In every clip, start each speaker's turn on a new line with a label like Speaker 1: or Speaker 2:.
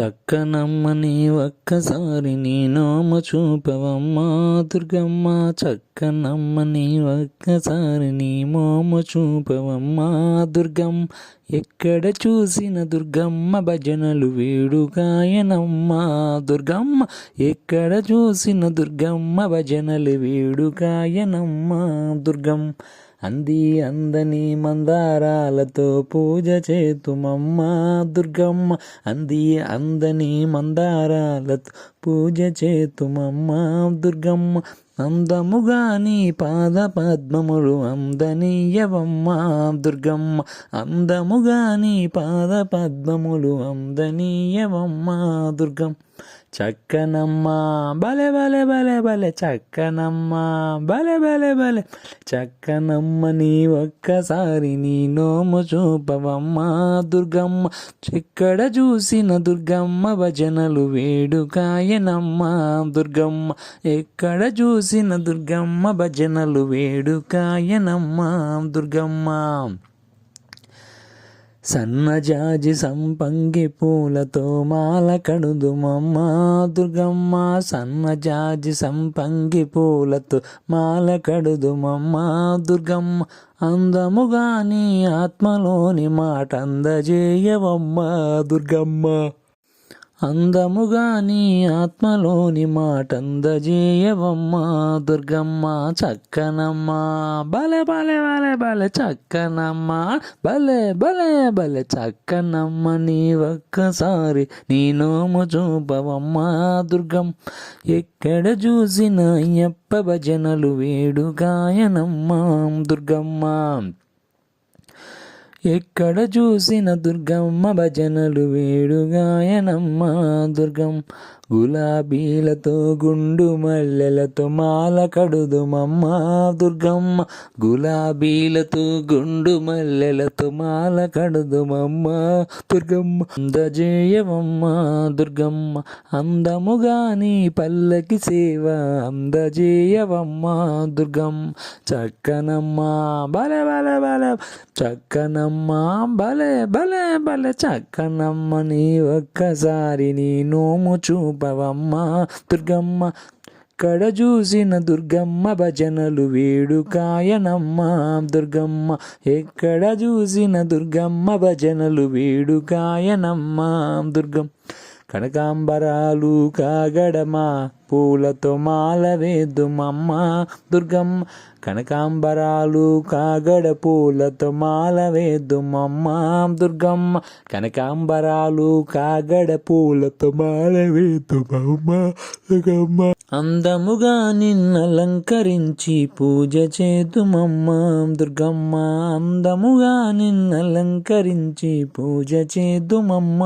Speaker 1: చక్కనమ్మని ఒక్కసారి నీ నోమ చూపవమ్మా. దుర్గమ్మ చక్కనమ్మని ఒక్కసారి నీ మోమ చూపవమ్మా. దుర్గం ఎక్కడ చూసిన దుర్గమ్మ భజనలు వేడుకాయనమ్మా. దుర్గమ్మ ఎక్కడ చూసిన దుర్గమ్మ భజనలు వేడుకాయనమ్మా. దుర్గం అంది అందని మందారాలతో పూజ చేతుమమ్మ దుర్గమ్మ. అంది అందని మందారాలతో పూజ చేతుమమ్మ దుర్గమ్మ. అందముగా నీ పాద పద్మములు అందనీయవమ్మా దుర్గమ్మ. అందముగా నీ పాద పద్మములు అందనీయవమ్మా దుర్గం చక్కనమ్మా బలే బలే బలే బలే చక్కనమ్మా బలే బలే బలే చక్కనమ్మ నీ ఒక్కసారి నీ నోము చూపవమ్మా దుర్గమ్మ. ఎక్కడ చూసిన దుర్గమ్మ భజనలు వేడుకాయనమ్మా దుర్గమ్మ. ఎక్కడ చూసిన దుర్గమ్మ భజనలు వేడుకాయనమ్మ దుర్గమ్మ. సన్నజాజి సంపంగి పూలతో మాల కడుదుమమ్మ దుర్గమ్మ. సన్నజాజి సంపంగి పూలతో మాల కడుదుమమ్మ దుర్గమ్మ. అందముగాని ఆత్మలోని మాట అందజేయవమ్మ దుర్గమ్మ. అందముగా నీ ఆత్మలోని మాటందజేయవమ్మా దుర్గమ్మ చక్కనమ్మ. బలే బలే బలే బలే చక్కనమ్మ. బలే బలే బలే చక్కనమ్మ నీ ఒక్కసారి నీ నోము చూపవమ్మ దుర్గం. ఎక్కడ చూసిన అయ్యప్ప భజనలు వేడుగాయనమ్మ దుర్గమ్మ. ఎక్కడ చూసిన దుర్గమ్మ భజనలు వేడుగాయనమ్మ దుర్గం గులాబీలతో గుండు మల్లెలతో మాల కడుదుమమ్మ దుర్గమ్మ. గులాబీలతో గుండు మల్లెలతో మాల కడుదుమమ్మ దుర్గమ్మ. అందజేయవమ్మ దుర్గమ్మ అందముగా నీ పల్లకి సేవ అందజేయవమ్మ దుర్గమ్మ. చక్కనమ్మ బలే బలే బలే చక్కనమ్మ బలే బలే బలే చక్కనమ్మ నీ ఒక్కసారి నీ నోము చూపవమ్మ దుర్గమ్మ. ఎక్కడ చూసిన దుర్గమ్మ భజనలు వేడుకాయనమ్మ. దుర్గమ్మ ఎక్కడ చూసిన దుర్గమ్మ భజనలు వేడుకాయనమ్మ. దుర్గమ్మ కనకాంబరాలు కాగడమా? పూలతో మాల వేద్దుమమ్మ దుర్గమ్మ కనకాంబరాలు కాగడ పూలతో మాల వేద్దుమమ్మ దుర్గమ్మ కనకాంబరాలు కాగడ పూలతో మాల వేద్దుమమ్మ దుర్గమ్మ. అందముగా నిన్నలంకరించి పూజ చేతుమమ్మ దుర్గమ్మ అందముగా నిన్నలంకరించి పూజ చేతుమమ్మ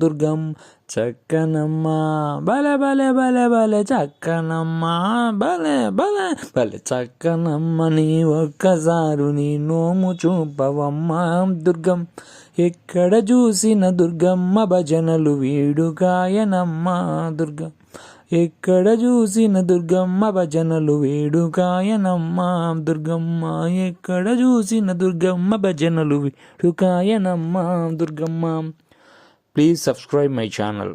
Speaker 1: దుర్గమ్మ చక్కనమ్మ. బలే బలే బలే బలే చక్కనమ్మ. బలే బలే బలే చక్కనమ్మ. నీ ఒక్కసారు నీ నోము చూపవమ్మ దుర్గం. ఎక్కడ చూసిన దుర్గమ్మ భజనలు వేడుకాయనమ్మ దుర్గం. ఎక్కడ చూసిన దుర్గమ్మ భజనలు వేడుకాయనమ్మ? దుర్గమ్మ ఎక్కడ చూసిన దుర్గమ్మ భజనలు వేడుకాయనమ్మ? Durgamma please subscribe my channel